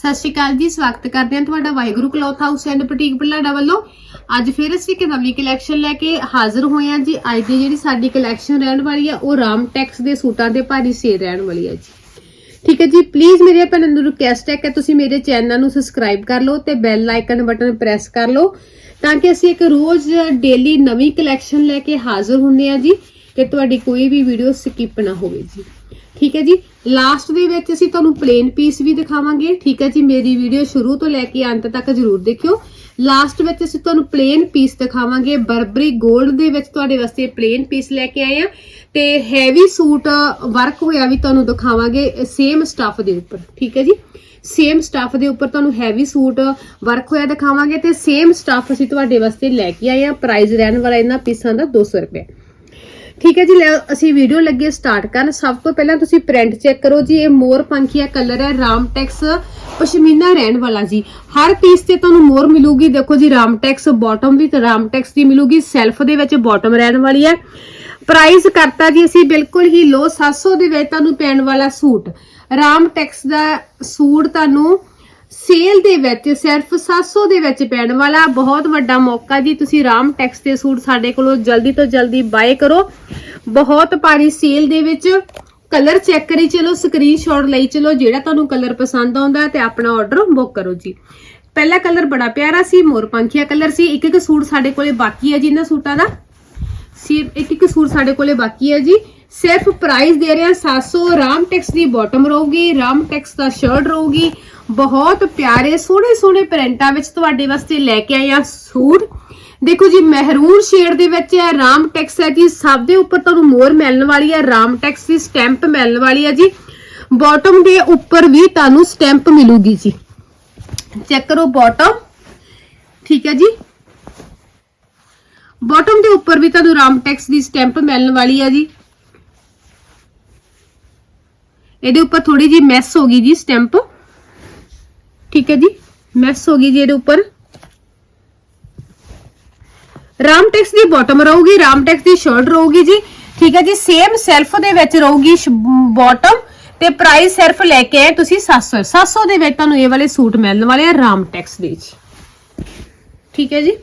ਸਤਿ ਸ਼੍ਰੀ ਅਕਾਲ ਜੀ, ਸਵਾਗਤ ਕਰਦੇ ਹਾਂ ਤੁਹਾਡਾ Waheguru cloth house and boutique Bulada ਵੱਲੋਂ। ਅੱਜ ਫਿਰ ਅਸੀਂ ਇੱਕ ਨਵੀਂ ਕਲੈਕਸ਼ਨ ਲੈ ਕੇ ਹਾਜ਼ਰ ਹੋਏ ਹਾਂ ਜੀ। ਅੱਜ ਦੀ ਜਿਹੜੀ ਸਾਡੀ ਕਲੈਕਸ਼ਨ ਰਹਿਣ ਵਾਲੀ ਆ, ਉਹ ਰਾਮ ਟੈਕਸ ਦੇ ਸੂਟਾਂ ਦੇ ਭਾਰੀ ਸੇਲ ਰਹਿਣ ਵਾਲੀ ਹੈ ਜੀ। ਠੀਕ ਹੈ ਜੀ ਪਲੀਜ਼ ਮੇਰੇ ਭੈਣਾਂ ਨੂੰ ਰਿਕੁਐਸਟ ਹੈ ਕਿ ਤੁਸੀਂ ਮੇਰੇ ਚੈਨਲ ਨੂੰ ਸਬਸਕ੍ਰਾਈਬ ਕਰ ਲਓ ਤੇ ਬੈਲ ਆਈਕਨ ਬਟਨ ਪ੍ਰੈਸ ਕਰ ਲਓ, ਤਾਂ ਕਿ ਅਸੀਂ ਇੱਕ ਰੋਜ਼ ਡੇਲੀ ਨਵੀਂ ਕਲੈਕਸ਼ਨ ਲੈ ਕੇ ਹਾਜ਼ਰ ਹੁੰਦੇ ਹਾਂ ਜੀ, ਕਿ ਤੁਹਾਡੀ ਕੋਈ ਵੀ ਵੀਡੀਓ ਸਕਿਪ ਨਾ ਹੋਵੇ ਜੀ। ਠੀਕ ਹੈ ਜੀ। ਲਾਸਟ ਦੇ ਵਿੱਚ ਅਸੀਂ ਤੁਹਾਨੂੰ ਪਲੇਨ ਪੀਸ ਵੀ ਦਿਖਾਵਾਂਗੇ। ਠੀਕ ਹੈ ਜੀ, ਮੇਰੀ ਵੀਡੀਓ ਸ਼ੁਰੂ ਤੋਂ ਲੈ ਕੇ ਅੰਤ ਤੱਕ ਜਰੂਰ ਦੇਖਿਓ। ਲਾਸਟ ਵਿੱਚ ਅਸੀਂ ਤੁਹਾਨੂੰ ਪਲੇਨ ਪੀਸ ਦਿਖਾਵਾਂਗੇ। ਬਰਬਰੀ 골ਡ ਦੇ ਵਿੱਚ ਤੁਹਾਡੇ ਵਾਸਤੇ ਪਲੇਨ ਪੀਸ ਲੈ ਕੇ ਆਏ ਆ ਤੇ ਹੈਵੀ ਸੂਟ ਵਰਕ ਹੋਇਆ ਵੀ ਤੁਹਾਨੂੰ ਦਿਖਾਵਾਂਗੇ ਸੇਮ ਸਟੱਫ ਦੇ ਉੱਪਰ। ਠੀਕ ਹੈ ਜੀ। ਸੇਮ ਸਟੱਫ ਦੇ ਉੱਪਰ ਤੁਹਾਨੂੰ ਹੈਵੀ ਸੂਟ ਵਰਕ ਹੋਇਆ ਦਿਖਾਵਾਂਗੇ ਤੇ ਸੇਮ ਸਟੱਫ ਅਸੀਂ ਤੁਹਾਡੇ ਵਾਸਤੇ ਲੈ ਕੇ ਆਏ ਆ ਪ੍ਰਾਈਸ ਰਹਿਣ ਵਾਲਾ ਇਹਨਾਂ ਪੀਸਾਂ ਦਾ 200 ਰੁਪਏ। ਠੀਕ ਹੈ ਜੀ, ਲੈ ਅਸੀਂ ਵੀਡੀਓ ਲੱਗੇ ਸਟਾਰਟ ਕਰਨ। ਸਭ ਤੋਂ ਪਹਿਲਾਂ ਤੁਸੀਂ ਪ੍ਰਿੰਟ ਚੈੱਕ ਕਰੋ ਜੀ, ਇਹ ਮੋਰ ਪੰਖੀਆ ਕਲਰ ਹੈ, ਰਾਮਟੈਕਸ ਪਸ਼ਮੀਨਾ ਰਹਿਣ ਵਾਲਾ ਜੀ। ਹਰ ਪੀਸ ਤੇ ਤੁਹਾਨੂੰ ਮੋਰ ਮਿਲੂਗੀ। ਦੇਖੋ ਜੀ, ਰਾਮਟੈਕਸ ਬਾਟਮ ਵੀ ਤੇ ਰਾਮਟੈਕਸ ਦੀ ਮਿਲੂਗੀ। ਸੈਲਫ ਦੇ ਵਿੱਚ ਬਾਟਮ ਰਹਿਣ ਵਾਲੀ ਹੈ। ਪ੍ਰਾਈਸ ਕਰਤਾ ਜੀ ਅਸੀਂ ਬਿਲਕੁਲ ਹੀ ਲੋ 700 ਦੇ ਵਿੱਚ ਤੁਹਾਨੂੰ ਪੈਣ ਵਾਲਾ ਸੂਟ। ਰਾਮ ਟੈਕਸ ਦਾ ਸੂਟ ਤੁਹਾਨੂੰ ਸੇਲ ਦੇ ਵਿੱਚ, ਸਿਰਫ 700 ਦੇ ਵਿੱਚ ਪੈਣ ਵਾਲਾ ਬਹੁਤ ਵੱਡਾ ਮੌਕਾ ਜੀ। ਤੁਸੀਂ ਰਾਮ ਟੈਕਸ ਦੇ ਸੂਟ ਸਾਡੇ ਕੋਲੋਂ ਜਲਦੀ ਤੋਂ ਜਲਦੀ ਬਾਏ ਕਰੋ। ਬਹੁਤ ਭਾਰੀ ਸੇਲ ਦੇ ਵਿੱਚ ਕਲਰ ਚੈੱਕ ਕਰੀ ਚਲੋ ਸਕਰੀਨਸ਼ਾਟ ਲਈ ਚਲੋ, ਜਿਹੜਾ ਤੁਹਾਨੂੰ ਕਲਰ ਪਸੰਦ ਆਉਂਦਾ ਤੇ ਆਪਣਾ ਆਰਡਰ ਬੁੱਕ ਕਰੋ ਜੀ। ਪਹਿਲਾ ਕਲਰ ਬੜਾ ਪਿਆਰਾ ਸੀ ਮੋਰਪੰਖੀਆ ਕਲਰ ਸੀ। ਇੱਕ ਇੱਕ ਸੂਟ ਸਾਡੇ ਕੋਲੇ ਬਾਕੀ ਹੈ ਜੀ ਇਹਨਾਂ ਸੂਟਾਂ ਦਾ। ਸਿਰਫ ਇੱਕ ਇੱਕ ਸੂਟ ਸਾਡੇ ਕੋਲੇ ਬਾਕੀ ਹੈ ਜੀ। ਸਿਰਫ ਪ੍ਰਾਈਸ ਦੇ ਰਹੇ ਹਾਂ 700 ਰਾਮ ਟੈਕਸ ਦੀ ਬਾਟਮ ਰਹੂਗੀ, ਰਾਮ ਟੈਕਸ ਦਾ ਸ਼ਰਟ ਰਹੂਗੀ। ਬਹੁਤ ਪਿਆਰੇ ਸੋਹਣੇ ਸੋਹਣੇ ਪ੍ਰਿੰਟਾਂ ਵਿੱਚ ਤੁਹਾਡੇ ਵਾਸਤੇ ਲੈ ਕੇ ਆਏ ਆ ਸੂਟ। ਦੇਖੋ ਜੀ, ਮਹਿਰੂਨ ਸ਼ੇਡ ਦੇ ਵਿੱਚ ਹੈ ਰਾਮ ਟੈਕਸ ਹੈ ਜੀ। ਸਭ ਦੇ ਉੱਪਰ ਤੁਹਾਨੂੰ ਮੋਰ ਮਿਲਣ ਵਾਲੀ ਹੈ, ਰਾਮ ਟੈਕਸ ਦੀ ਸਟੈਂਪ ਮਿਲਣ ਵਾਲੀ ਹੈ ਜੀ। ਬਾਟਮ ਦੇ ਉੱਪਰ ਵੀ ਤੁਹਾਨੂੰ ਸਟੈਂਪ ਮਿਲੂਗੀ ਜੀ। ਚੈੱਕ ਕਰੋ ਬਾਟਮ ਠੀਕ ਹੈ ਜੀ। ਬਾਟਮ ਦੇ ਉੱਪਰ ਵੀ ਤੁਹਾਨੂੰ ਰਾਮ ਟੈਕਸ ਦੀ ਸਟੈਂਪ ਮਿਲਣ ਵਾਲੀ ਹੈ ਜੀ। ਇਹਦੇ ਉੱਪਰ ਥੋੜੀ ਜੀ ਮੈਸ ਹੋ ਗਈ ਜੀ, ਸਟੈਂਪ। ਠੀਕ ਹੈ ਜੀ। ਮੈਸ ਹੋ ਗਈ ਜੀ ਇਹਦੇ ਉੱਪਰ। ਰਾਮਟੈਕਸ ਦੀ ਬਾਟਮ ਰਹੂਗੀ ਰਾਮਟੈਕਸ ਦੀ ਸ਼ਰਟ ਰਹੂਗੀ ਜੀ। ਠੀਕ ਹੈ ਜੀ ਸੇਮ ਸੈਲਫ ਦੇ ਵਿੱਚ ਰਹੂਗੀ ਬਾਟਮ ਤੇ ਪ੍ਰਾਈਸ ਸਿਰਫ ਲੈ ਕੇ ਆਏ ਤੁਸੀਂ 700 700 ਦੇ ਵਿੱਚ ਤੁਹਾਨੂੰ ਇਹ ਵਾਲੇ ਸੂਟ ਮਿਲਣ ਵਾਲੇ ਆ ਰਾਮ ਟੈਕਸ ਦੇ ਵਿੱਚ। ਠੀਕ ਹੈ ਜੀ।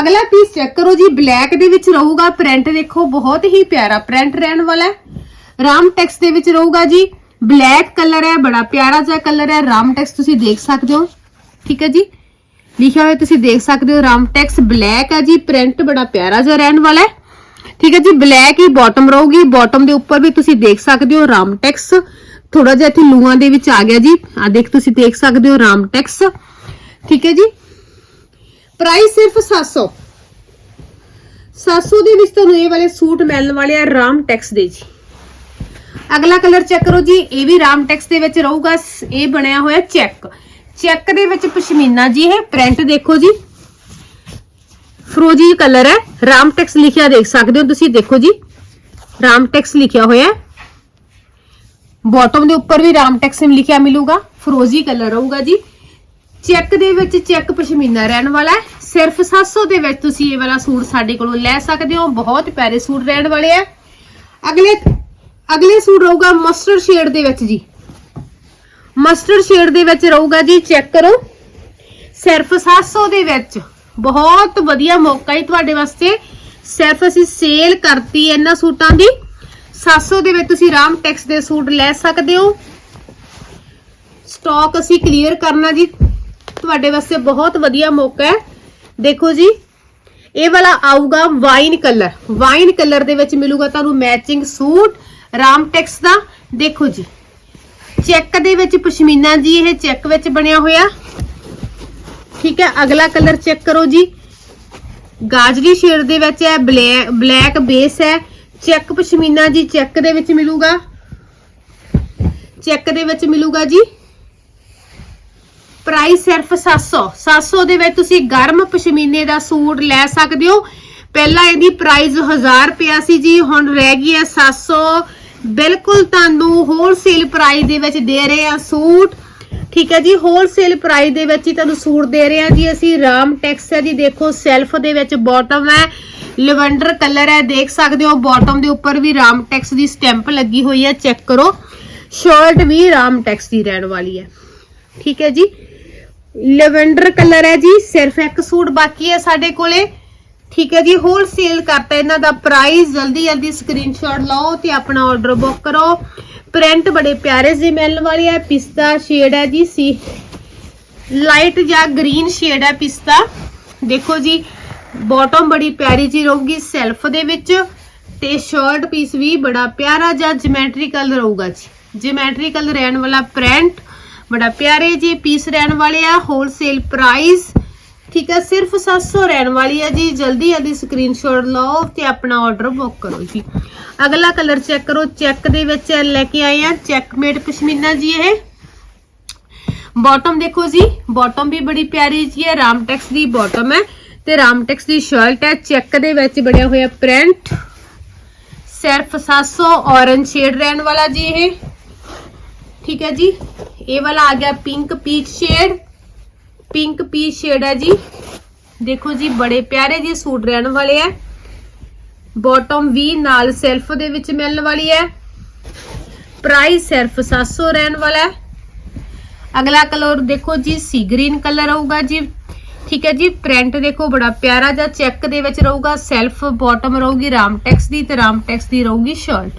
ਅਗਲਾ ਪੀਸ ਚੈੱਕ ਕਰੋ ਜੀ ਬਲੈਕ ਦੇ ਵਿੱਚ ਰਹੂਗਾ। ਪ੍ਰਿੰਟ ਦੇਖੋ, ਬਹੁਤ ਹੀ ਪਿਆਰਾ ਪ੍ਰਿੰਟ ਰਹਿਣ ਵਾਲਾ ਹੈ। ਰਾਮ ਟੈਕਸ ਦੇ ਵਿੱਚ ਰਹੂਗਾ ਜੀ। ਬਲੈਕ ਕਲਰ ਹੈ, ਬੜਾ ਪਿਆਰਾ ਜਿਹਾ ਕਲਰ ਹੈ, ਰਾਮ ਟੈਕਸ ਤੁਸੀਂ ਦੇਖ ਸਕਦੇ ਹੋ। ਠੀਕ ਹੈ ਜੀ? ਲਿਖਿਆ ਹੋਇਆ ਤੁਸੀਂ ਦੇਖ ਸਕਦੇ ਹੋ, ਰਾਮ ਟੈਕਸ ਬਲੈਕ ਹੈ ਜੀ ਪ੍ਰਿੰਟ ਬੜਾ ਪਿਆਰਾ ਜਿਹਾ ਰਹਿਣ ਵਾਲਾ ਹੈ। ਠੀਕ ਹੈ ਜੀ, ਬਲੈਕ ਹੀ ਬਾਟਮ ਰਹੂਗੀ ਬਾਟਮ ਦੇ ਉੱਪਰ ਵੀ ਤੁਸੀਂ ਦੇਖ ਸਕਦੇ ਹੋ, ਰਾਮ ਟੈਕਸ ਥੋੜਾ ਜਿਹਾ ਇੱਥੇ ਲੂਆਂ ਦੇ ਵਿੱਚ ਆ ਗਿਆ ਜੀ। ਆ ਦੇਖ ਤੁਸੀਂ ਦੇਖ ਸਕਦੇ ਹੋ, ਰਾਮ ਟੈਕਸ ਠੀਕ ਹੈ ਜੀ? ਪ੍ਰਾਈਸ ਸਿਰਫ 700 700 ਦੇ ਵਿੱਚ ਤੁਹਾਨੂੰ ਇਹ ਵਾਲੇ ਸੂਟ ਮਿਲਣ ਵਾਲੇ ਆ, ਰਾਮ ਟੈਕਸ ਦੇ ਜੀ। ਅਗਲਾ ਕਲਰ ਚੈੱਕ ਕਰੋ ਜੀ, ਇਹ ਵੀ ਰਾਮ ਟੈਕਸ ਦੇ ਵਿੱਚ ਰਹੂਗਾ ਇਹ ਬਣਿਆ ਹੋਇਆ ਚੈੱਕ। ਚੈੱਕ ਦੇ ਵਿੱਚ ਪਸ਼ਮੀਨਾ ਜੀ, ਇਹ ਪ੍ਰਿੰਟ ਦੇਖੋ ਜੀ। ਫਰੋਜੀ ਕਲਰ ਹੈ, ਰਾਮ ਟੈਕਸ ਲਿਖਿਆ ਦੇਖ ਸਕਦੇ ਹੋ ਤੁਸੀਂ, ਦੇਖੋ ਜੀ। ਰਾਮ ਟੈਕਸ ਲਿਖਿਆ ਹੋਇਆ ਬਾਟਮ ਦੇ ਉੱਪਰ ਵੀ ਰਾਮ ਟੈਕਸ ਲਿਖਿਆ ਮਿਲੂਗਾ, ਫਰੋਜੀ ਕਲਰ ਰਹੂਗਾ ਜੀ। ਚੈੱਕ ਦੇ ਵਿੱਚ ਚੈੱਕ ਪਸ਼ਮੀਨਾ ਰਹਿਣ ਵਾਲਾ ਹੈ। ਸਿਰਫ 700 ਦੇ ਵਿੱਚ ਤੁਸੀਂ ਇਹ ਵਾਲਾ ਸੂਟ ਸਾਡੇ ਕੋਲੋਂ ਲੈ ਸਕਦੇ ਹੋ, ਬਹੁਤ ਪਿਆਰੇ ਸੂਟ ਰਹਿਣ ਵਾਲੇ ਆ ਅਗਲੇ ਅਗਲੇ ਸੂਟ ਰਹੂਗਾ ਮਸਟਰਡ ਸ਼ੇਡ ਦੇ ਵਿੱਚ ਜੀ। ਮਸਟਰਡ ਸ਼ੇਡ ਦੇ ਵਿੱਚ ਰਹੂਗਾ ਜੀ ਚੈੱਕ ਕਰੋ। ਸਿਰਫ 700 ਦੇ ਵਿੱਚ। ਬਹੁਤ ਵਧੀਆ ਮੌਕਾ ਹੈ ਤੁਹਾਡੇ ਵਾਸਤੇ। ਸਿਰਫ ਅਸੀਂ ਸੇਲ ਕਰਤੀ ਇਹਨਾਂ ਸੂਟਾਂ ਦੀ। 700 ਦੇ ਵਿੱਚ ਤੁਸੀਂ ਰਾਮ ਟੈਕਸ ਦੇ ਸੂਟ ਲੈ ਸਕਦੇ ਹੋ। ਸਟਾਕ ਅਸੀਂ ਕਲੀਅਰ ਕਰਨਾ ਜੀ। ਤੁਹਾਡੇ ਵਾਸਤੇ ਬਹੁਤ ਵਧੀਆ ਮੌਕਾ ਹੈ। ਦੇਖੋ ਜੀ, ਇਹ ਵਾਲਾ ਆਊਗਾ ਵਾਈਨ ਕਲਰ ਵਾਈਨ ਕਲਰ ਦੇ ਵਿੱਚ ਮਿਲੂਗਾ ਤੁਹਾਨੂੰ ਮੈਚਿੰਗ ਸੂਟ। ਰਾਮਟੈਕਸ ਦਾ। ਦੇਖੋ ਜੀ। ਚੈੱਕ ਦੇ ਵਿੱਚ ਪਸ਼ਮੀਨਾ ਜੀ, ਇਹ ਚੈੱਕ ਵਿੱਚ ਬਣਿਆ ਹੋਇਆ। ਠੀਕ ਹੈ, ਅਗਲਾ ਕਲਰ ਚੈੱਕ ਕਰੋ ਜੀ। ਗਾਜਰੀ ਸ਼ੇਡ ਦੇ ਵਿੱਚ ਹੈ ਬਲੈਕ ਬੇਸ ਹੈ। ਚੈੱਕ ਪਸ਼ਮੀਨਾ ਜੀ, ਚੈੱਕ ਦੇ ਵਿੱਚ ਮਿਲੂਗਾ। ਚੈੱਕ ਦੇ ਵਿੱਚ ਮਿਲੂਗਾ ਜੀ। ਪ੍ਰਾਈਸ ਸਿਰਫ 700 700 ਦੇ ਵਿੱਚ ਤੁਸੀਂ ਗਰਮ ਪਸ਼ਮੀਨੇ ਦਾ ਸੂਟ ਲੈ ਸਕਦੇ ਹੋ। ਪਹਿਲਾਂ ਇਹਦੀ ਪ੍ਰਾਈਸ 1000 ਰੁਪਿਆ ਸੀ ਜੀ, ਹੁਣ ਰਹਿ ਗਈ ਹੈ 700 ਬਿਲਕੁਲ ਤੁਹਾਨੂੰ ਹੋਲਸੇਲ ਪ੍ਰਾਈਸ ਦੇ ਵਿੱਚ ਦੇ ਰਹੇ ਆ ਸੂਟ। ਠੀਕ ਹੈ ਜੀ ਹੋਲਸੇਲ ਪ੍ਰਾਈਸ ਦੇ ਵਿੱਚ ਹੀ ਤੁਹਾਨੂੰ ਸੂਟ ਦੇ ਰਹੇ ਆ ਜੀ। ਅਸੀਂ ਰਾਮ ਟੈਕਸ ਹੈ ਜੀ, ਦੇਖੋ ਸੈਲਫ ਦੇ ਵਿੱਚ ਬਾਟਮ ਹੈ। ਲਵੈਂਡਰ ਕਲਰ ਹੈ, ਦੇਖ ਸਕਦੇ ਹੋ ਬਾਟਮ ਦੇ ਉੱਪਰ ਵੀ ਰਾਮ ਟੈਕਸ ਦੀ ਸਟੈਂਪ ਲੱਗੀ ਹੋਈ ਹੈ ਚੈੱਕ ਕਰੋ। ਸ਼ਰਟ ਵੀ ਰਾਮ ਟੈਕਸ ਦੀ ਰਹਿਣ ਵਾਲੀ ਹੈ। ਠੀਕ ਹੈ ਜੀ, ਲਵੈਂਡਰ ਕਲਰ ਹੈ ਜੀ, ਸਿਰਫ ਇੱਕ ਸੂਟ ਬਾਕੀ ਹੈ ਸਾਡੇ ਕੋਲੇ। ਠੀਕ ਹੈ ਜੀ ਹੋਲਸੇਲ ਕਰਤਾ ਇਹਨਾਂ ਦਾ ਪ੍ਰਾਈਸ ਜਲਦੀ ਜਲਦੀ ਸਕਰੀਨਸ਼ਾਟ ਲਓ ਤੇ ਆਪਣਾ ਆਰਡਰ ਬੁੱਕ ਕਰੋ। ਪ੍ਰਿੰਟ ਬੜੇ ਪਿਆਰੇ ਜਿਹੇ ਮਿਲਣ ਵਾਲੇ ਆ, ਪਿਸਤਾ ਸ਼ੇਡ ਹੈ ਜੀ, ਸੀ ਲਾਈਟ ਜਾਂ ਗ੍ਰੀਨ ਸ਼ੇਡ ਹੈ ਪਿਸਤਾ। ਦੇਖੋ ਜੀ ਬਾਟਮ ਬੜੀ ਪਿਆਰੀ ਜੀ ਰਹੂਗੀ ਸੈਲਫ ਦੇ ਵਿੱਚ ਤੇ ਸ਼ਰਟ ਪੀਸ ਵੀ ਬੜਾ ਪਿਆਰਾ ਜਾਂ ਜਿਮੈਟ੍ਰੀਕਲ ਰਹੂਗਾ ਜੀ। ਜਿਮੈਟ੍ਰੀਕਲ ਰਹਿਣ ਵਾਲਾ ਪ੍ਰਿੰਟ ਬੜਾ ਪਿਆਰੇ ਜੀ ਪੀਸ ਰਹਿਣ ਵਾਲੇ ਆ ਹੋਲਸੇਲ ਪ੍ਰਾਈਸ ਠੀਕ ਹੈ, ਸਿਰਫ 700 ਰਹਿਣ ਵਾਲੀ ਹੈ ਜੀ। ਜਲਦੀ ਜਲਦੀ ਸਕਰੀਨਸ਼ਾਟ ਲਓ ਤੇ ਆਪਣਾ ਆਰਡਰ ਬੁੱਕ ਕਰੋ ਜੀ। ਅਗਲਾ ਕਲਰ ਚੈੱਕ ਕਰੋ। ਚੈੱਕ ਦੇ ਵਿੱਚ ਲੈ ਕੇ ਆਏ ਆ। ਚੈੱਕਮੇਟ ਪਸ਼ਮੀਨਾ ਜੀ ਇਹ। ਬਾਟਮ ਦੇਖੋ ਜੀ। ਬਾਟਮ ਵੀ ਬੜੀ ਪਿਆਰੀ ਜੀ ਹੈ। ਰਾਮਟੈਕਸ ਦੀ ਬਾਟਮ ਹੈ। ਤੇ ਰਾਮਟੈਕਸ ਦੀ ਸ਼ਰਟ ਹੈ। ਚੈੱਕ ਦੇ ਵਿੱਚ ਬਣਿਆ ਹੋਇਆ ਪ੍ਰਿੰਟ ਸਿਰਫ 700 ਔਰੰਜ ਸ਼ੇਡ ਰਹਿਣ ਵਾਲਾ ਜੀ ਇਹ। ਠੀਕ ਹੈ ਜੀ। ਇਹ ਵਾਲਾ ਆ ਗਿਆ pink peach shade pink peach shade ਹੈ ਜੀ। ਦੇਖੋ ਜੀ, ਬੜੇ ਪਿਆਰੇ ਜੀ ਸੂਟ ਰਹਿਣ ਵਾਲੇ ਆ। ਬਾਟਮ ਵੀ ਨਾਲ ਸੈਲਫ ਦੇ ਵਿੱਚ ਮਿਲਣ ਵਾਲੀ ਹੈ। ਪ੍ਰਾਈਸ ਸਿਰਫ 700 ਰਹਿਣ ਵਾਲਾ ਹੈ। ਅਗਲਾ ਕਲਰ ਦੇਖੋ ਜੀ, ਸੀ ਗ੍ਰੀਨ ਕਲਰ ਆਊਗਾ ਜੀ। ਠੀਕ ਹੈ ਜੀ ਪ੍ਰਿੰਟ ਦੇਖੋ ਬੜਾ ਪਿਆਰਾ ਜਿਹਾ ਚੈੱਕ ਦੇ ਵਿੱਚ ਰਹੂਗਾ। ਸੈਲਫ ਬਾਟਮ ਰਹੂਗੀ ਰਾਮਟੈਕਸ ਦੀ ਤੇ ਰਾਮਟੈਕਸ ਦੀ ਰਹੂਗੀ ਸ਼ਰਟ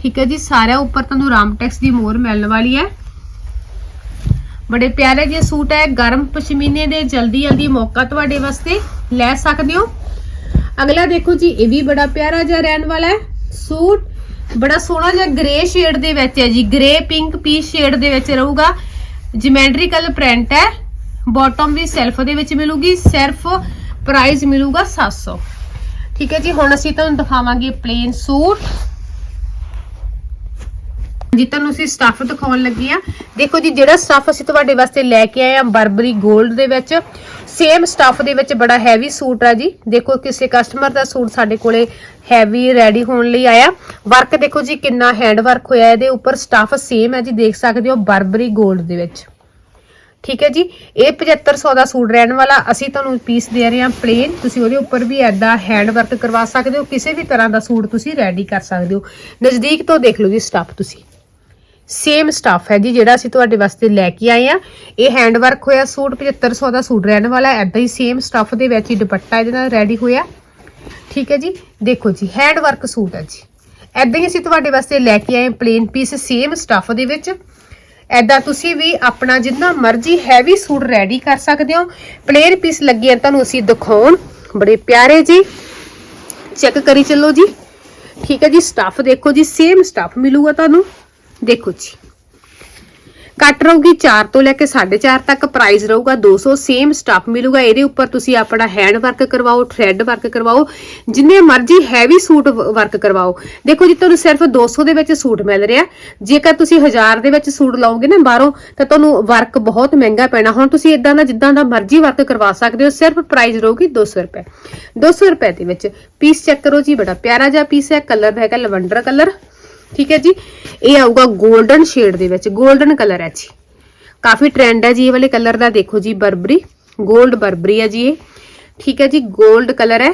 ਠੀਕ ਹੈ ਜੀ, ਸਾਰਿਆਂ ਉੱਪਰ ਤੁਹਾਨੂੰ ਰਾਮਟੈਕਸ ਦੀ ਮੋਰ ਮਿਲਣ ਵਾਲੀ ਹੈ। ਬੜੇ ਪਿਆਰੇ ਜਿਹੇ ਸੂਟ ਹੈ, ਗਰਮ ਪਸ਼ਮੀਨੇ ਦੇ ਜਲਦੀ ਜਲਦੀ ਮੌਕਾ ਤੁਹਾਡੇ ਵਾਸਤੇ ਲੈ ਸਕਦੇ ਹੋ। ਅਗਲਾ ਦੇਖੋ ਜੀ, ਇਹ ਵੀ ਬੜਾ ਪਿਆਰਾ ਜਿਹਾ ਰਹਿਣ ਵਾਲਾ ਹੈ, ਸੂਟ। ਬੜਾ ਸੋਹਣਾ ਜਿਹਾ ਗ੍ਰੇ ਸ਼ੇਡ ਦੇ ਵਿੱਚ ਹੈ ਜੀ ਗ੍ਰੇ ਪਿੰਕ ਪੀਚ ਸ਼ੇਡ ਦੇ ਵਿੱਚ ਰਹੂਗਾ। ਜਿਮੈਟ੍ਰੀਕਲ ਪ੍ਰਿੰਟ ਹੈ ਬਾਟਮ ਵੀ ਸੈਲਫ ਦੇ ਵਿੱਚ ਮਿਲੂਗੀ, ਸਿਰਫ ਪ੍ਰਾਈਸ ਮਿਲੂਗਾ 700 ਠੀਕ ਹੈ ਜੀ, ਹੁਣ ਅਸੀਂ ਤੁਹਾਨੂੰ ਦਿਖਾਵਾਂਗੇ ਪਲੇਨ ਸੂਟ। ਜੀ ਤੁਹਾਨੂੰ ਅਸੀਂ ਸਟੱਫ ਦਿਖਾਉਣ ਲੱਗੇ ਆ ਦੇਖੋ ਜੀ, ਜਿਹੜਾ ਸਟੱਫ ਅਸੀਂ ਤੁਹਾਡੇ ਵਾਸਤੇ ਲੈ ਕੇ ਆਏ ਆ ਬਰਬਰੀ 골ਡ ਦੇ ਵਿੱਚ ਸੇਮ ਸਟੱਫ ਦੇ ਵਿੱਚ ਬੜਾ ਹੈਵੀ ਸੂਟ ਆ ਜੀ। ਦੇਖੋ, ਕਿਸੇ ਕਸਟਮਰ ਦਾ ਸੂਟ ਸਾਡੇ ਕੋਲੇ ਹੈਵੀ ਰੈਡੀ ਹੋਣ ਲਈ ਆਇਆ। ਵਰਕ ਦੇਖੋ ਜੀ, ਕਿੰਨਾ ਹੈਂਡ ਵਰਕ ਹੋਇਆ ਇਹਦੇ ਉੱਪਰ। ਸਟੱਫ ਸੇਮ ਹੈ ਜੀ, ਦੇਖ ਸਕਦੇ ਹੋ ਬਰਬਰੀ 골ਡ ਦੇ ਵਿੱਚ। ਠੀਕ ਹੈ ਜੀ, ਇਹ 7500 ਦਾ ਸੂਟ ਰਹਿਣ ਵਾਲਾ। ਅਸੀਂ ਤੁਹਾਨੂੰ ਪੀਸ ਦੇ ਰਹੇ ਹਾਂ ਪਲੇਨ ਤੁਸੀਂ ਉਹਦੇ ਉੱਪਰ ਵੀ ਐਦਾ ਹੈਂਡ ਵਰਕ ਕਰਵਾ ਸਕਦੇ ਹੋ। ਕਿਸੇ ਵੀ ਤਰ੍ਹਾਂ ਦਾ ਸੂਟ ਤੁਸੀਂ ਰੈਡੀ ਕਰ ਸਕਦੇ ਹੋ। ਨਜ਼ਦੀਕ ਤੋਂ ਦੇਖ ਲਓ ਜੀ ਸਟੱਫ ਤੁਸੀਂ। ਸੇਮ ਸਟੱਫ ਹੈ ਜੀ ਜਿਹੜਾ ਅਸੀਂ ਤੁਹਾਡੇ ਵਾਸਤੇ ਲੈ ਕੇ ਆਏ ਆ ਇਹ ਹੈਂਡ ਵਰਕ ਹੋਇਆ ਸੂਟ 7500 ਦਾ ਸੂਟ ਰਹਿਣ ਵਾਲਾ ਐਦਾਂ ਹੀ ਸੇਮ ਸਟੱਫ ਦੇ ਵਿੱਚ ਹੀ ਦੁਪੱਟਾ ਇਹਦੇ ਨਾਲ ਰੈਡੀ ਹੋਇਆ। ਠੀਕ ਹੈ ਜੀ? ਦੇਖੋ ਜੀ ਹੈਂਡ ਵਰਕ ਸੂਟ ਹੈ ਜੀ। ਐਦਾਂ ਹੀ ਅਸੀਂ ਤੁਹਾਡੇ ਵਾਸਤੇ ਲੈ ਕੇ ਆਏ ਪਲੇਨ ਪੀਸ ਸੇਮ ਸਟੱਫ ਦੇ ਵਿੱਚ। ਐਦਾਂ ਤੁਸੀਂ ਵੀ ਆਪਣਾ ਜਿੰਨਾ ਮਰਜ਼ੀ ਹੈਵੀ ਸੂਟ ਰੈਡੀ ਕਰ ਸਕਦੇ ਹੋ। ਪਲੇਨ ਪੀਸ ਲੱਗੇ ਆ, ਤੁਹਾਨੂੰ ਅਸੀਂ ਦਿਖਾਉਣ। ਬੜੇ ਪਿਆਰੇ ਜੀ। ਚੈੱਕ ਕਰੀ ਚੱਲੋ ਜੀ। ਠੀਕ ਹੈ ਜੀ ਸਟੱਫ ਦੇਖੋ ਜੀ ਸੇਮ ਸਟੱਫ ਮਿਲੂਗਾ ਤੁਹਾਨੂੰ। ਦੇਖੋ ਜੀ। ਕੱਟ ਰਹੂਗੀ 4 ਤੋਂ ਲੈ ਕੇ 4.5 ਤੱਕ ਪ੍ਰਾਈਸ ਰਹੂਗਾ 200 ਸੇਮ ਸਟੱਫ ਮਿਲੂਗਾ। ਇਹਦੇ ਉੱਪਰ ਤੁਸੀਂ ਆਪਣਾ ਹੈਂਡ ਵਰਕ ਕਰਵਾਓ ਥ੍ਰੈਡ ਵਰਕ ਕਰਵਾਓ, ਜਿੰਨੇ ਮਰਜ਼ੀ ਹੈਵੀ ਸੂਟ ਵਰਕ ਕਰਵਾਓ। ਦੇਖੋ ਜੀ, ਤੁਹਾਨੂੰ ਸਿਰਫ 200 ਦੇ ਵਿੱਚ ਸੂਟ ਮਿਲ ਰਿਹਾ। ਜੇਕਰ ਤੁਸੀਂ 1000 ਦੇ ਵਿੱਚ ਸੂਟ ਲਾਓਗੇ ਨਾ ਬਾਹਰੋਂ, ਤਾਂ ਤੁਹਾਨੂੰ ਵਰਕ ਬਹੁਤ ਮਹਿੰਗਾ ਪੈਣਾ। ਹੁਣ ਤੁਸੀਂ ਇਦਾਂ ਦਾ, ਜਿੱਦਾਂ ਦਾ ਮਰਜ਼ੀ ਵਰਕ ਕਰਵਾ ਸਕਦੇ ਹੋ, ਸਿਰਫ ਪ੍ਰਾਈਸ ਰਹੂਗੀ 200 ਰੁਪਏ। 200 ਰੁਪਏ ਦੇ ਵਿੱਚ ਪੀਸ ਚੈੱਕ ਕਰੋ ਜੀ, ਬੜਾ ਪਿਆਰਾ ਜਿਹਾ ਪੀਸ ਹੈ। ਕਲਰ ਹੈਗਾ ਲਵੰਡਰ ਕਲਰ ਠੀਕ ਹੈ ਜੀ? ਇਹ ਆਊਗਾ 골ਡਨ ਸ਼ੇਡ ਦੇ ਵਿੱਚ 골ਡਨ ਕਲਰ ਹੈ ਜੀ। ਕਾਫੀ ਟ੍ਰੈਂਡ ਹੈ ਜੀ, ਇਹ ਵਾਲੇ ਕਲਰ ਦਾ ਦੇਖੋ ਜੀ, ਬਰਬਰੀ 골ਡ ਬਰਬਰੀ ਹੈ ਜੀ ਇਹ। ਠੀਕ ਹੈ ਜੀ 골ਡ ਕਲਰ ਹੈ।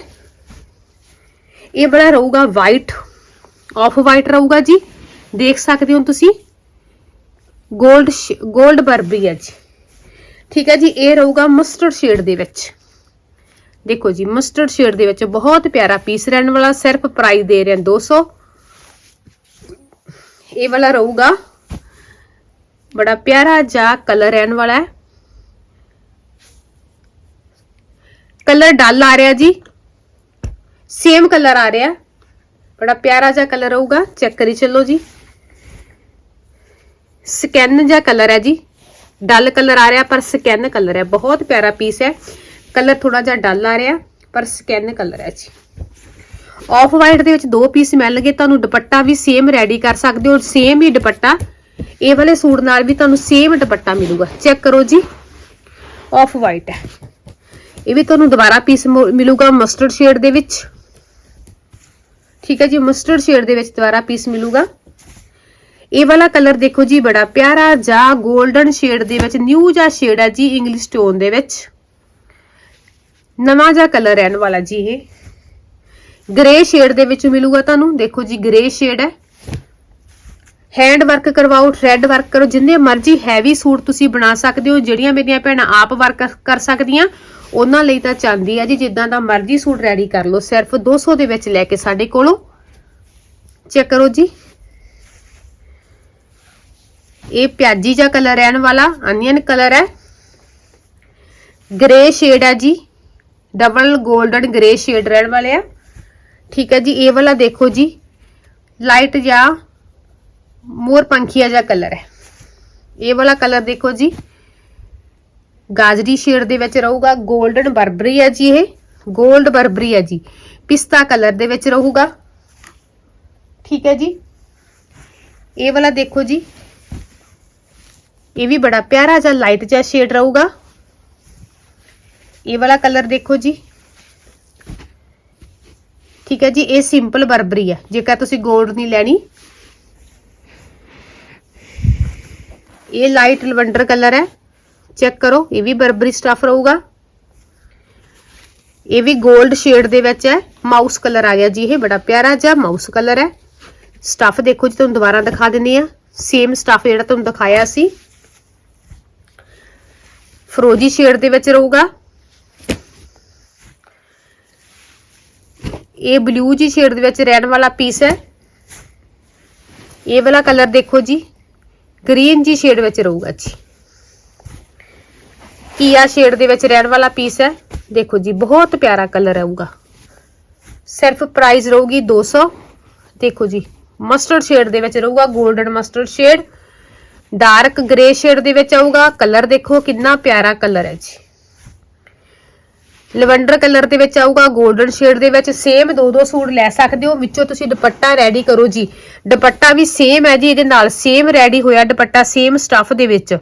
ਇਹ ਬੜਾ ਰਹੂਗਾ ਵਾਈਟ ਆਫ ਵਾਈਟ ਰਹੂਗਾ ਜੀ। ਦੇਖ ਸਕਦੇ ਹੋ ਤੁਸੀਂ? 골ਡ 골ਡ ਬਰਬਰੀ ਹੈ ਜੀ। ਠੀਕ ਹੈ ਜੀ, ਇਹ ਰਹੂਗਾ ਮਸਟਰਡ ਸ਼ੇਡ ਦੇ ਵਿੱਚ। ਦੇਖੋ ਜੀ ਮਸਟਰਡ ਸ਼ੇਡ ਦੇ ਵਿੱਚ ਬਹੁਤ ਪਿਆਰਾ ਪੀਸ ਰਹਿਣ ਵਾਲਾ, ਸਿਰਫ ਪ੍ਰਾਈਸ ਦੇ ਰਹੇ ਹਾਂ 200 ਇਹ ਵਾਲਾ ਰਹੂਗਾ। ਬੜਾ ਪਿਆਰਾ ਜਿਹਾ ਕਲਰ ਰਹਿਣ ਵਾਲਾ ਹੈ। ਕਲਰ ਡਲ ਆ ਰਿਹਾ ਜੀ। ਸੇਮ ਕਲਰ ਆ ਰਿਹਾ। ਬੜਾ ਪਿਆਰਾ ਜਿਹਾ ਕਲਰ ਰਹੂਗਾ। ਚੈੱਕ ਕਰੀ ਚੱਲੋ ਜੀ। ਸਕੈਨ ਜਿਹਾ ਕਲਰ ਹੈ ਜੀ। ਡਲ ਕਲਰ ਆ ਰਿਹਾ, ਪਰ ਸਕੈਨ ਕਲਰ ਹੈ। ਬਹੁਤ ਪਿਆਰਾ ਪੀਸ ਹੈ। ਕਲਰ ਥੋੜਾ ਜਿਹਾ ਡਲ ਆ ਰਿਹਾ, ਪਰ ਸਕੈਨ ਕਲਰ ਹੈ ਜੀ। ਆਫ ਵਾਈਟ ਦੇ ਵਿੱਚ ਦੋ ਪੀਸ ਮਿਲਣਗੇ ਤੁਹਾਨੂੰ ਦੁਪੱਟਾ ਵੀ ਸੇਮ ਰੈਡੀ ਕਰ ਸਕਦੇ ਹੋ ਸੇਮ ਹੀ ਦੁਪੱਟਾ। ਇਹ ਵਾਲੇ ਸੂਟ ਨਾਲ ਵੀ ਤੁਹਾਨੂੰ ਸੇਮ ਦੁਪੱਟਾ ਮਿਲੂਗਾ। ਚੈੱਕ ਕਰੋ ਜੀ। ਆਫ ਵਾਈਟ ਹੈ। ਇਹ ਵੀ ਤੁਹਾਨੂੰ ਦੁਬਾਰਾ ਪੀਸ ਮਿਲੂਗਾ ਮਸਟਰਡ ਸ਼ੇਡ ਦੇ ਵਿੱਚ। ਠੀਕ ਹੈ ਜੀ ਮਸਟਰਡ ਸ਼ੇਡ ਦੇ ਵਿੱਚ ਦੁਬਾਰਾ ਪੀਸ ਮਿਲੂਗਾ। ਇਹ ਵਾਲਾ ਕਲਰ ਦੇਖੋ ਜੀ, ਬੜਾ ਪਿਆਰਾ ਜਾਂ 골ਡਨ ਸ਼ੇਡ ਦੇ ਵਿੱਚ ਨਿਊ ਜਿਹਾ ਸ਼ੇਡ ਹੈ ਜੀ ਇੰਗਲਿਸ਼ ਟੋਨ ਦੇ ਵਿੱਚ। ਨਵਾਂ ਜਿਹਾ ਕਲਰ ਰਹਿਣ ਵਾਲਾ ਜੀ ਇਹ। ਗ੍ਰੇ ਸ਼ੇਡ ਦੇ ਵਿੱਚ ਮਿਲੂਗਾ ਤੁਹਾਨੂੰ। ਦੇਖੋ ਜੀ ਗ੍ਰੇ ਸ਼ੇਡ ਹੈ। ਹੈਂਡ ਵਰਕ ਕਰਵਾਓ ਥ੍ਰੈਡ ਵਰਕ ਕਰੋ, ਜਿੰਨੇ ਮਰਜ਼ੀ ਹੈਵੀ ਸੂਟ ਤੁਸੀਂ ਬਣਾ ਸਕਦੇ ਹੋ, ਜਿਹੜੀਆਂ ਮੇਰੀਆਂ ਭੈਣਾਂ ਆਪ ਵਰਕ ਕਰ ਸਕਦੀਆਂ, ਉਹਨਾਂ ਲਈ ਤਾਂ ਚਾਂਦੀ ਆ ਜੀ, ਜਿੱਦਾਂ ਦਾ ਮਰਜ਼ੀ ਸੂਟ ਰੈਡੀ ਕਰ ਲਓ। ਸਿਰਫ 200 ਦੇ ਵਿੱਚ ਲੈ ਕੇ ਸਾਡੇ ਕੋਲੋਂ। ਚੈੱਕ ਕਰੋ ਜੀ। ਇਹ ਪਿਆਜੀ ਜਿਹਾ ਕਲਰ ਰਹਿਣ ਵਾਲਾ ਅਨੀਅਨ ਕਲਰ ਹੈ। ਗ੍ਰੇ ਸ਼ੇਡ ਹੈ ਜੀ। ਡਬਲ 골ਡਨ ਗ੍ਰੇ ਸ਼ੇਡ ਰਹਿਣ ਵਾਲੇ ਆ। ਠੀਕ ਹੈ ਜੀ ਇਹ ਵਾਲਾ ਦੇਖੋ ਜੀ ਲਾਈਟ ਜਾਂ ਮੋਰ ਪੰਖੀਆ ਜਿਹਾ ਕਲਰ ਹੈ ਇਹ ਵਾਲਾ ਕਲਰ ਦੇਖੋ ਜੀ ਗਾਜਰੀ ਸ਼ੇਡ ਦੇ ਵਿੱਚ ਰਹੂਗਾ 골ਡਨ ਬਰਬਰੀ ਹੈ ਜੀ ਇਹ 골ਡ ਬਰਬਰੀ ਹੈ ਜੀ ਪਿਸਤਾ ਕਲਰ ਦੇ ਵਿੱਚ ਰਹੂਗਾ ਠੀਕ ਹੈ ਜੀ ਇਹ ਵਾਲਾ ਦੇਖੋ ਜੀ ਇਹ ਵੀ ਬੜਾ ਪਿਆਰਾ ਜਿਹਾ ਲਾਈਟ ਜਿਹਾ ਸ਼ੇਡ ਰਹੂਗਾ ਇਹ ਵਾਲਾ ਕਲਰ ਦੇਖੋ ਜੀ ਠੀਕ ਹੈ ਜੀ, ਇਹ ਸਿੰਪਲ ਬਰਬਰੀ ਹੈ। ਜੇਕਰ ਤੁਸੀਂ 골ਡ ਨਹੀਂ ਲੈਣੀ, ਇਹ ਲਾਈਟ ਲਵੰਡਰ ਕਲਰ ਹੈ। ਚੈੱਕ ਕਰੋ, ਇਹ ਵੀ ਬਰਬਰੀ ਸਟਫ ਰਹੂਗਾ। ਇਹ ਵੀ 골ਡ ਸ਼ੇਡ ਦੇ ਵਿੱਚ ਹੈ। ਮਾਊਸ ਕਲਰ ਆ ਗਿਆ ਜੀ ਇਹ, ਬੜਾ ਪਿਆਰਾ ਜਿਹਾ ਮਾਊਸ ਕਲਰ ਹੈ। ਸਟਫ ਦੇਖੋ ਜੀ, ਤੁਹਾਨੂੰ ਦੁਬਾਰਾ ਦਿਖਾ ਦਿੰਨੀ ਆ ਸੇਮ ਸਟਫ ਜਿਹੜਾ ਤੁਹਾਨੂੰ ਦਿਖਾਇਆ ਸੀ। ਫਰੋਜੀ ਸ਼ੇਡ ਦੇ ਵਿੱਚ ਰਹੂਗਾ। ਇਹ ਬਲੂ ਜੀ ਸ਼ੇਡ ਦੇ ਵਿੱਚ ਰਹਿਣ ਵਾਲਾ ਪੀਸ ਹੈ ਇਹ ਵਾਲਾ ਕਲਰ ਦੇਖੋ ਜੀ ਗ੍ਰੀਨ ਜੀ ਸ਼ੇਡ ਵਿੱਚ ਰਹੂਗਾ ਜੀ ਕੀਆ ਸ਼ੇਡ ਦੇ ਵਿੱਚ ਰਹਿਣ ਵਾਲਾ ਪੀਸ ਹੈ ਦੇਖੋ ਜੀ ਬਹੁਤ ਪਿਆਰਾ ਕਲਰ ਆਊਗਾ ਸਿਰਫ ਪ੍ਰਾਈਸ ਰਹੂਗੀ 200 ਦੇਖੋ ਜੀ ਮਸਟਰਡ ਸ਼ੇਡ ਦੇ ਵਿੱਚ ਰਹੂਗਾ golden mustard shade dark grey shade ਦੇ ਵਿੱਚ ਆਊਗਾ ਕਲਰ ਦੇਖੋ ਕਿੰਨਾ ਪਿਆਰਾ ਕਲਰ ਹੈ ਜੀ ਲਵੈਂਡਰ ਕਲਰ ਦੇ ਵਿੱਚ ਆਊਗਾ 골ਡਨ ਸ਼ੇਡ ਦੇ ਵਿੱਚ ਸੇਮ ਦੋ ਦੋ ਸੂਟ ਲੈ ਸਕਦੇ ਹੋ। ਵਿੱਚੋਂ ਤੁਸੀਂ ਦੁਪੱਟਾ ਰੈਡੀ ਕਰੋ ਜੀ। ਦੁਪੱਟਾ ਵੀ ਸੇਮ ਹੈ ਜੀ, ਇਹਦੇ ਨਾਲ ਸੇਮ ਰੈਡੀ ਹੋਇਆ ਦੁਪੱਟਾ ਸੇਮ ਸਟਫ ਦੇ ਵਿੱਚ।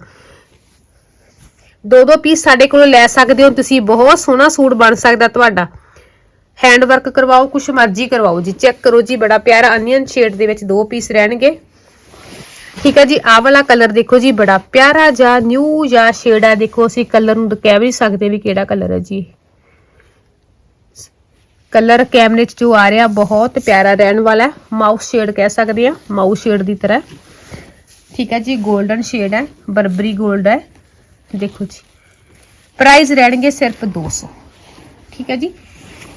ਦੋ ਦੋ ਪੀਸ ਸਾਡੇ ਕੋਲੋਂ ਲੈ ਸਕਦੇ ਹੋ, ਤੁਸੀਂ ਬਹੁਤ ਸੋਹਣਾ ਸੂਟ ਬਣ ਸਕਦਾ ਤੁਹਾਡਾ। ਹੈਂਡ ਵਰਕ ਕਰਵਾਓ, ਕੁਛ ਮਰਜ਼ੀ ਕਰਵਾਓ ਜੀ। ਚੈੱਕ ਕਰੋ ਜੀ, ਬੜਾ ਪਿਆਰਾ ਅਨੀਅਨ ਸ਼ੇਡ ਦੇ ਵਿੱਚ ਦੋ ਪੀਸ ਰਹਿਣਗੇ। ਠੀਕ ਹੈ ਜੀ, ਆਹ ਵਾਲਾ ਕਲਰ ਦੇਖੋ ਜੀ, ਬੜਾ ਪਿਆਰਾ ਜਾਂ ਨਿਊ ਜਾਂ ਸ਼ੇਡ ਹੈ। ਦੇਖੋ, ਅਸੀਂ ਕਲਰ ਨੂੰ ਕਹਿ ਵੀ ਸਕਦੇ ਵੀ ਕਿਹੜਾ ਕਲਰ ਹੈ ਜੀ। ਕਲਰ ਕੈਮਰੇ 'ਚ ਜੋ ਆ ਰਿਹਾ, ਬਹੁਤ ਪਿਆਰਾ ਰਹਿਣ ਵਾਲਾ ਹੈ। ਮਾਊਸ ਸ਼ੇਡ ਕਹਿ ਸਕਦੇ ਆ ਮਾਊਸ ਸ਼ੇਡ ਦੀ ਤਰ੍ਹਾਂ ਠੀਕ ਹੈ ਜੀ 골ਡਨ ਸ਼ੇਡ ਹੈ, ਬਰਬਰੀ 골ਡ ਹੈ। ਦੇਖੋ ਜੀ ਪ੍ਰਾਈਸ ਰਹਿਣਗੇ ਸਿਰਫ 200 ਠੀਕ ਹੈ ਜੀ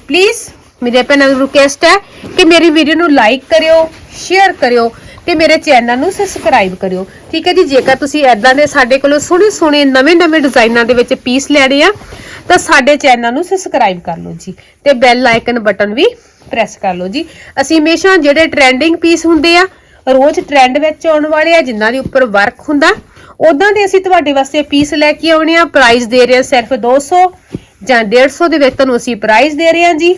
ਪਲੀਜ਼ ਮੇਰੇ ਭੈਣਾਂ ਨੂੰ ਰਿਕੁਐਸਟ ਹੈ ਕਿ ਮੇਰੀ ਵੀਡੀਓ ਨੂੰ ਲਾਈਕ ਕਰਿਓ ਸ਼ੇਅਰ ਕਰਿਓ ਤੇ ਮੇਰੇ ਚੈਨਲ ਨੂੰ ਸਬਸਕ੍ਰਾਈਬ ਕਰਿਓ। ਠੀਕ ਹੈ ਜੀ, ਜੇਕਰ ਤੁਸੀਂ ਐਦਾਂ ਦੇ ਸਾਡੇ ਕੋਲੋਂ ਸੋਹਣੇ ਸੋਹਣੇ ਨਵੇਂ-ਨਵੇਂ ਡਿਜ਼ਾਈਨਾਂ ਦੇ ਵਿੱਚ ਪੀਸ ਲੈਣੇ ਆ ਤਾਂ ਸਾਡੇ ਚੈਨਲ ਨੂੰ ਸਬਸਕ੍ਰਾਈਬ ਕਰ ਲਓ ਜੀ ਤੇ ਬੈਲ ਆਈਕਨ ਬਟਨ ਵੀ ਪ੍ਰੈਸ ਕਰ ਲਓ ਜੀ। ਅਸੀਂ ਹਮੇਸ਼ਾ ਜਿਹੜੇ ਟ੍ਰੈਂਡਿੰਗ ਪੀਸ ਹੁੰਦੇ ਆ, ਰੋਜ਼ ਟ੍ਰੈਂਡ ਵਿੱਚ ਆਉਣ ਵਾਲੇ ਆ, ਜਿਨ੍ਹਾਂ ਦੇ ਉੱਪਰ ਵਰਕ ਹੁੰਦਾ ਉਦਾਂ ਦੇ ਅਸੀਂ ਤੁਹਾਡੇ ਵਾਸਤੇ ਪੀਸ ਲੈ ਕੇ ਆਉਣੇ ਆ। ਪ੍ਰਾਈਸ ਦੇ ਰਹੇ ਆ ਸਿਰਫ 200 ਜਾਂ 150 ਦੇ ਵਿੱਚ ਤੁਹਾਨੂੰ ਅਸੀਂ ਪ੍ਰਾਈਸ ਦੇ ਰਹੇ ਹਾਂ ਜੀ।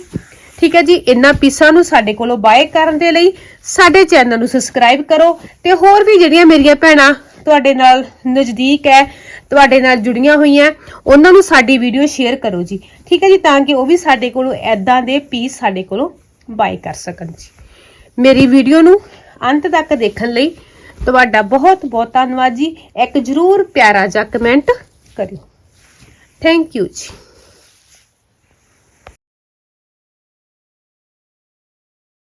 ਠੀਕ ਹੈ ਜੀ, ਇਹਨਾਂ ਪੀਸਾਂ ਨੂੰ ਸਾਡੇ ਕੋਲੋਂ ਬਾਏ ਕਰਨ ਦੇ ਲਈ ਸਾਡੇ ਚੈਨਲ ਨੂੰ ਸਬਸਕ੍ਰਾਈਬ ਕਰੋ ਤੇ ਹੋਰ ਵੀ ਜਿਹੜੀਆਂ ਮੇਰੀਆਂ ਭੈਣਾਂ ਤੁਹਾਡੇ ਨਾਲ ਨਜ਼ਦੀਕ ਹੈ ਤੁਹਾਡੇ ਨਾਲ ਜੁੜੀਆਂ ਹੋਈਆਂ, ਉਹਨਾਂ ਨੂੰ ਸਾਡੀ ਵੀਡੀਓ ਸ਼ੇਅਰ ਕਰੋ ਜੀ। ਠੀਕ ਹੈ ਜੀ? ਤਾਂ ਕਿ ਉਹ ਵੀ ਸਾਡੇ ਕੋਲੋਂ ਐਦਾਂ ਦੇ ਪੀਸ ਸਾਡੇ ਕੋਲੋਂ ਬਾਏ ਕਰ ਸਕਣ ਜੀ। ਮੇਰੀ ਵੀਡੀਓ ਨੂੰ ਅੰਤ ਤੱਕ ਦੇਖਣ ਲਈ ਤੁਹਾਡਾ ਬਹੁਤ ਬਹੁਤ ਧੰਨਵਾਦ ਜੀ। ਇੱਕ ਜਰੂਰ ਪਿਆਰਾ ਜਿਹਾ ਕਮੈਂਟ ਕਰਿਓ। ਥੈਂਕ ਯੂ ਜੀ।